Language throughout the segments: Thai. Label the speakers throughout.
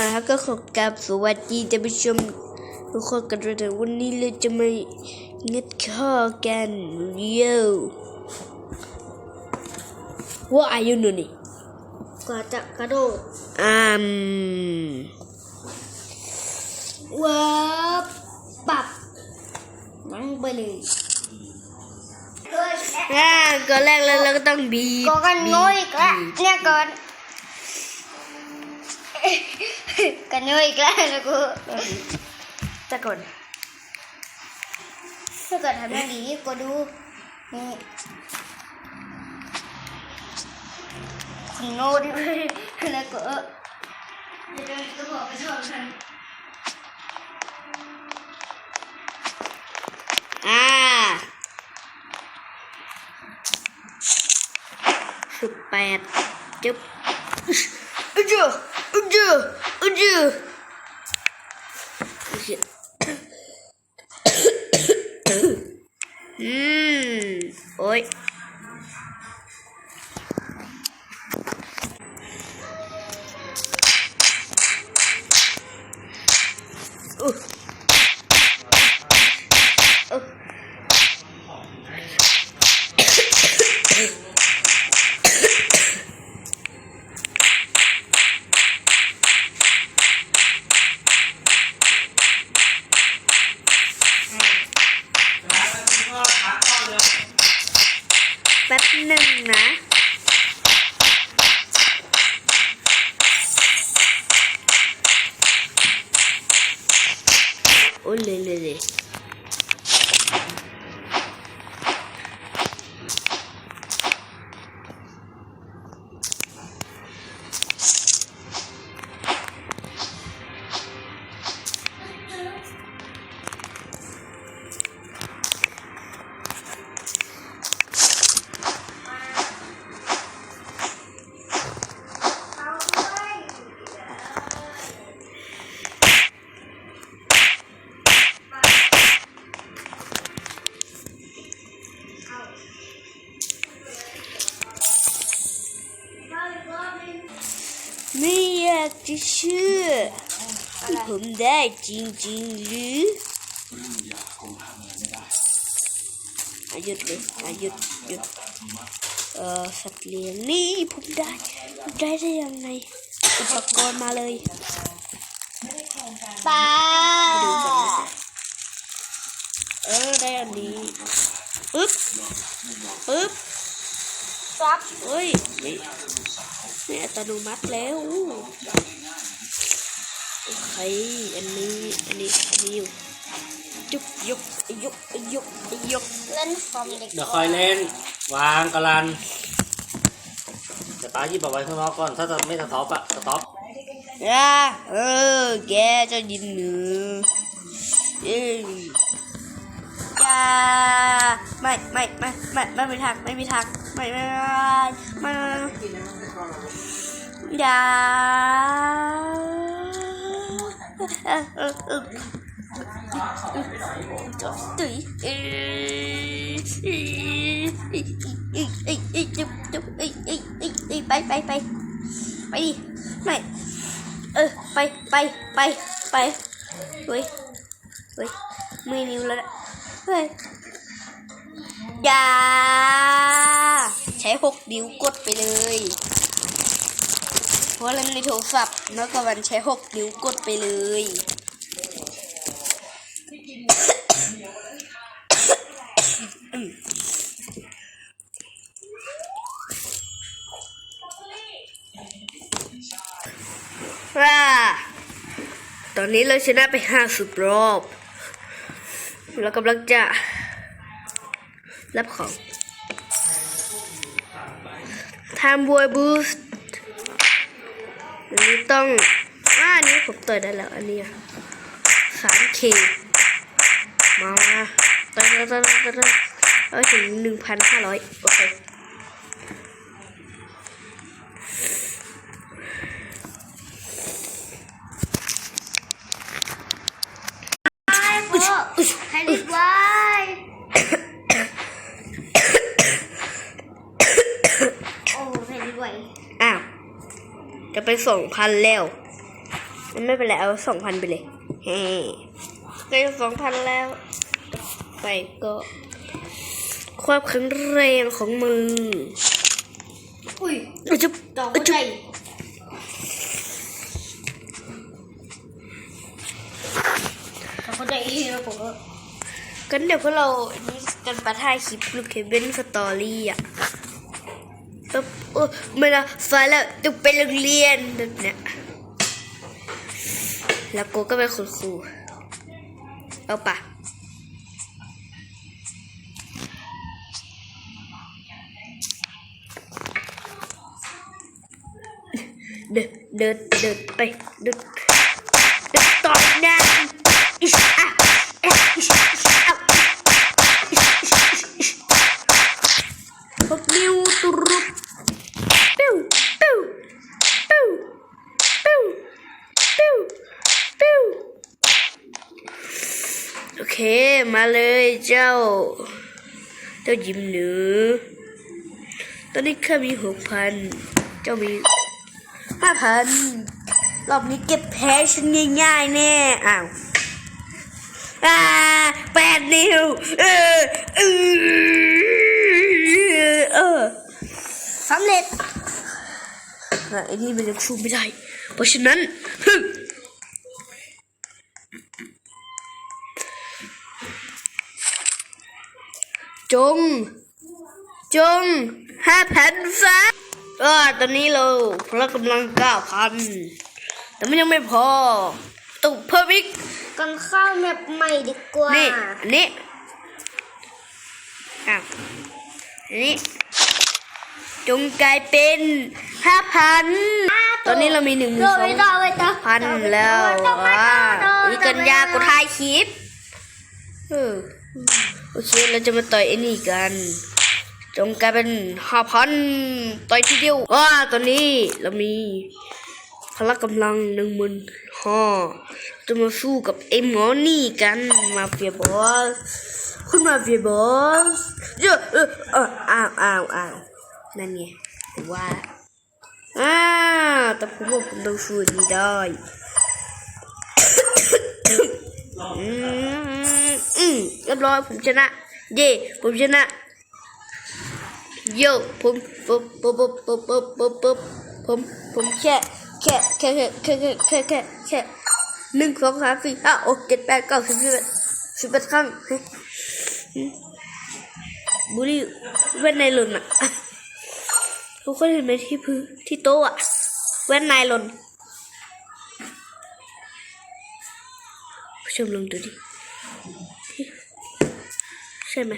Speaker 1: นะครับก็ขอกราบสวัสดีท่านผู้ชมทุกคนกันด้วยนะวันนี้เราจะมางัดข้อกันเรียวว่าอายุหนูนี่
Speaker 2: ก็จะกระโดด
Speaker 1: อืม
Speaker 2: เวิร์บปรับนั่งไปเลย
Speaker 1: อ่าก่อนแรกเลยเราก็ต้องบีบ
Speaker 2: ก็กันโง่อีกแล้วเนี่ยก่อน กันโง่อีกแล้วนะกู
Speaker 1: แต่ก่อน
Speaker 2: ถ้าเกิดทำอย่างนี้ก็ดูนี่คุณโง่ดิแล้วก็เดี๋ยวจะบอกไปชนกัน
Speaker 1: อ่าสิบแปดจุ๊บอุจูอุ จูอุจูอืมโอ้ย อุ๊ยอุ๊ย แป๊บหนึ่งนะ โผมได้จริงๆหรืออาหยุดเลยอายุดหยุดเอ่อสัตว์เลี้ยงนี่ผมได้ผมได้ได้ยังไงอุปกรณ์มาเลย
Speaker 2: ปลา
Speaker 1: เออได้อันนี้ปึ๊บปึ๊บ
Speaker 2: ซับ
Speaker 1: เฮ้ยไม่ไม่อัตโนมัติแล้ว อู้โอเคอันนี้อันนี้อันนี้อยู่ยุกยุกยุกยุกยุก
Speaker 2: เล่นฟอร์มเด็ก
Speaker 3: เดี๋ยวคอยเล่น วางกะลันเดี๋ยวป้าหยิบเอาไว้ข้างนอกก่อนถ้าจะไม่สต็อปอะสต็อป
Speaker 1: อ่าเออแกจะยินหนือเอ้ยอย่าไม่ไม่ไม่ไม่ไม่มีทางไม่มีทางไม่ไม่ไม่ไม่อย่า จุ๊บจุ๊บเอ้ยเอ้ยเอ้ยเอ้ยไปไปไปไปดิไม่เออไปไปไปไปเฮ้ยเฮ้ยมือนิ้วแล้วนะเฮ้ยอย่าใช้หกนิ้วกดไปเลยเพ ราะเล่นในโทรศัพท์น้อยกว่าวันใช้หกนิ้วกดไปเลยว่า ตอนนี้เราชนะไปห้าสิบรอบ เรากำลังจะรับของทำบวยบูสต์ อันนี้ต้องอ่าอันนี้ผมต่อยได้แล้ว อันนี้สามเคมามาต่อยต่อยต่อยต่อยต่อยเอาถึงหนึ่งพันห้าร้อยโอเค
Speaker 2: ไอ้พ่อให้รีบไว้โอ้ให้รีบไว้
Speaker 1: อ้าว จะไปส่งพันแล้วมันไม่เป็นไรเอาสองพันไปเลยเฮ้ได้สองพันแล้ว ไปก็ ความแข็งแรงของมือ
Speaker 2: อุ้ย
Speaker 1: เราจะ
Speaker 2: ต่อ
Speaker 1: เรา
Speaker 2: หัว
Speaker 1: จะ
Speaker 2: ใจต่อหัวใจแล้วผมก็
Speaker 1: กันเดี๋ยวพวกเรานี่กันปะท่ายคลิปลูกเคเบิลสตอรี่อะ แบบโอ้ไม่ละสาแล้วต้องไปโรงเรียนแบบเนี้ยแล้วกูก็เป็นคุณครูเอาปะเดินเดินเดินไปเดินเดินต่อยหน้าอิชอะอิชอิชอิชอิชพบนิ้วตุรุบปิ้วปิ้วปิ้วปิ้วปิ้วปิ้วโอเค มา เลยเจ้า เจ้ายิ้มหนูตอนนี้ข้ามีหกพันเจ้ามีห้าพันรอบนี้เก็บแพ้ฉันง่ายๆแน่อ้าวอ่าแปดนิ้วเออเออเออ
Speaker 2: สำเร็จ
Speaker 1: ไอ้นี่มันยังชูไม่ได้ เพราะฉะนั้นฮึ จง จงห้าพันฟ้าเออตอนนี้เราพละกำลังเก้าพันแต่มันยังไม่พอต้องเพิ่มอีก
Speaker 2: กันข้าวแมปใหม่ดีกว่า
Speaker 1: นี่อันนี้อ้าวอันนี้ จงกลายเป็นห้าพันตอนนี้เรามีหนึ่งหมื่นสอง
Speaker 2: ต่อไปต่อ
Speaker 1: พันแล้วว้าวิกันยากดท้ายคลิปเออ โอเคเราจะมาต่อยไอ้นี่กันจงกลายเป็นห้าพันต่อยทีเดียวว้าตอนนี้เรามีพละกำลังหนึ่งหมื่นห้าจะมาสู้กับไอ้หมอนี่กันมาเฟียบอสคุณมาเฟียบอสเยอะเออเอออ้าวอ้าวอ้าวนั่นไงแต่ว่าอ่าแต่ผมว่าผมต้องสู้นี้ได้อืม อืมเรียบร้อยผมชนะ เย่ผมชนะโยผมปุ๊บปุ๊บปุ๊บปุ๊บปุ๊บปุ๊บปุ๊บผมผมแค่แค่แค่แค่แค่แค่แค่แค่หนึ่งสองสามสี่ห้าหกเจ็ดแปดเก้าสิบสิบเอ็ดสิบเอ็ดครั้งเฮ้ยอืมบุรีเว้นในหล่นอะทุกคนเห็นไหมที่พื้นที่โต๊ะอะแว่นนายหล่นผู้ชมลองดูดิ ช่ไหม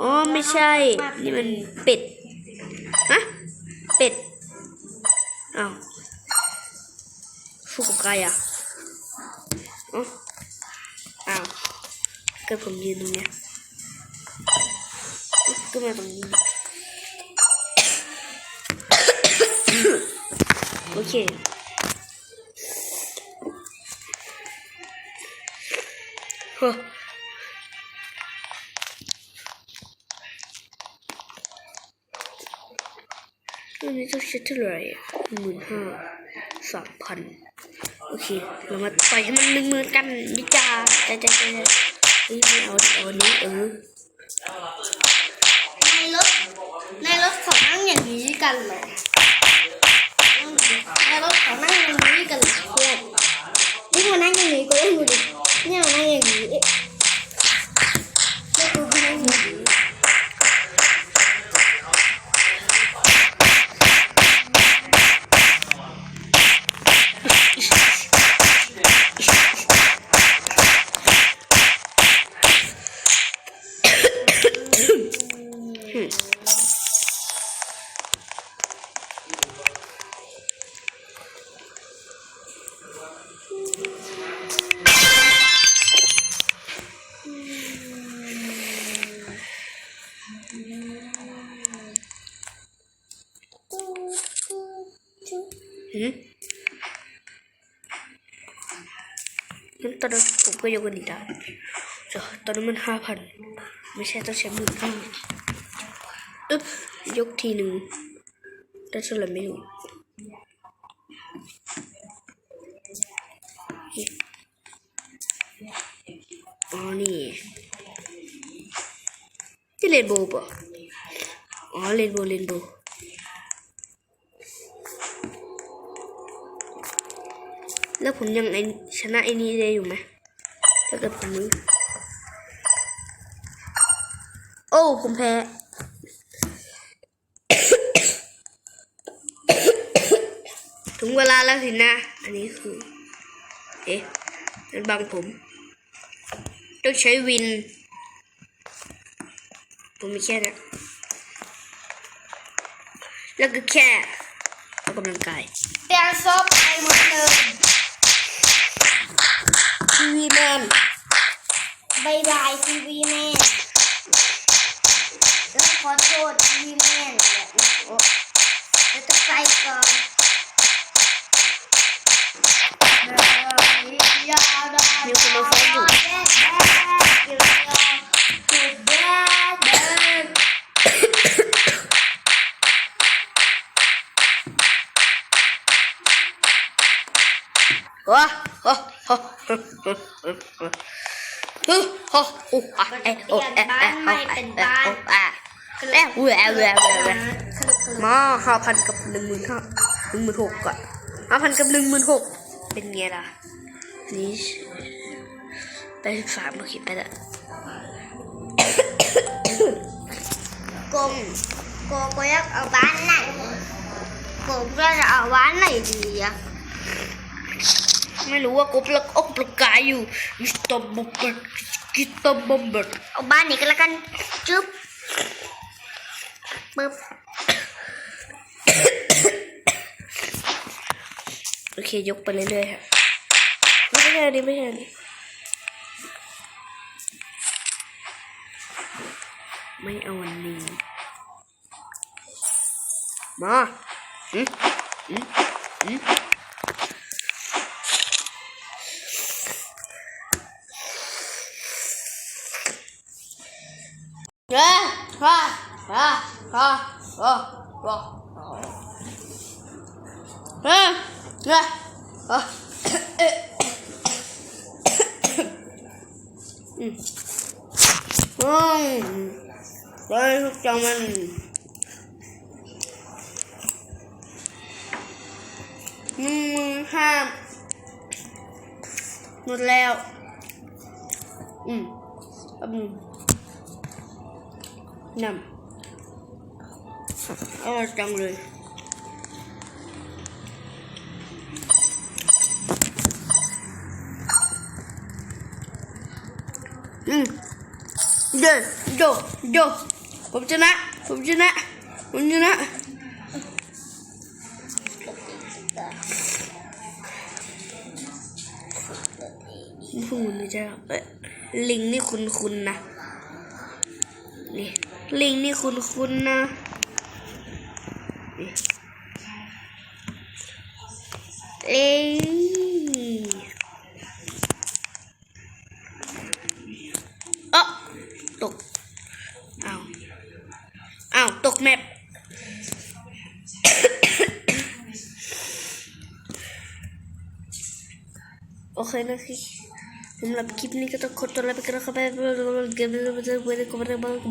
Speaker 1: อ๋อไม่ใช่ นี่มันเป็ด ฮะ เป็ด อ้าวสู้กับใครอะเอ้าวก็ผมยืนตรงเนี้ยก็มาตรงนี้ โอเค ฮะอันนี้ต้องใช้เท่าไหร่หมื่นห้าสามพันโอเค เรามาต่อยให้มันหนึ่งหมื่นกันดิจ้าจ้าจ้าจ้าเฮ้ยไม่เอาเอาอันนี้เออ
Speaker 2: ในรถในรถเขานั่งอย่างนี้กันเหรอในรถเขานั่งอย่างนี้กันเหรอเพื่อนนี่มานั่งอย่างนี้ก็ยังดูดิ 你
Speaker 1: 要买眼鱼。 ตอนนั้นผมก็ยกเงินได้ตอนนั้นมันห้าพันไม่ใช่ต้องใช้หมื่นห้าตึ๊บยกทีหนึ่งแต่สลับไม่อยู่อ๋อนี่ที่เลนโบว์ป่ะอ๋อเลนโบเลนโบ แล้วผมยังไอชนะไอ้นี้ได้อยู่ไหมถ้าเกิดผมนี้โอ้ผมแพ้ถึงเวลาแล้วสินะ อันนี้คือ เอ๊ะมันบังผม ต้องใช้วิน ผมมีแค่นั้นแล้วก็แค่ออกกำลังกาย
Speaker 2: เปลี่ยนซบไปหมดเลย
Speaker 1: วีแมน
Speaker 2: บายบายทีวีแมนแล้วขอโทษทีวีแมนแล้วต้องไปก่อนเดี๋
Speaker 1: ยวคุณมาฟังดู ว้าฮะฮะฮะฮะฮะฮะฮะโอ้อะเอ๊ะโอ้เอ๊ะเอ๊ะโอ้เอ๊ะเอ๊ะโอ้อะเอ๊ะแหวะแหวะแหวะแวมาห้าพันกับหนึ่งหมื่นห้าหนึ่งหมื่นหกก่อนห้าพันกับหนึ่งหมื่นหกเป็นไงล่ะนี่ไปสิบสามโอเคไปละ
Speaker 2: กงกโกอยากเอาบ้านไหนโกก็จะเอาบ้านไหนดีอะ
Speaker 1: ไม่รู้ว่ากบละอกประกายอยู่มิสเตอร์บอมเบิร์กิตเตอร์บอมเบิร์
Speaker 2: เอาบ้านนี้ก็แล้วกันจุ๊บปึ๊บ
Speaker 1: โอเคยกไปเรื่อยๆฮะไม่ใช่อันนี้ไม่ใช่อันนี้ไม่เอาอันนี้มาอืมอืมอืม ฮ่าฮ่าฮ่าฮ่าเฮ้ยเฮ้ยฮ่าเอ๊ะอืมอืมไปทุกจังมันหนึ่งมื่นห้าหมดแล้ว อืมแป๊บนึงนำ อร่อยจังเลยอืมเดี๋ยวเดี๋ยวเดี๋ยผมชนะ ผมชนะ ผมชนะพูดไม่ใช่หรอกเอ้ลิงนี่คุณคุณนะ นี่ ลิงนี่คุณคุณนะ เอ้ยเออตกเอาวอ้าตกแมปโอเคนะครับสำหรับคลิปนี้ก็ต้องขอตัวลาไปกันนะครับบ๊ายบาย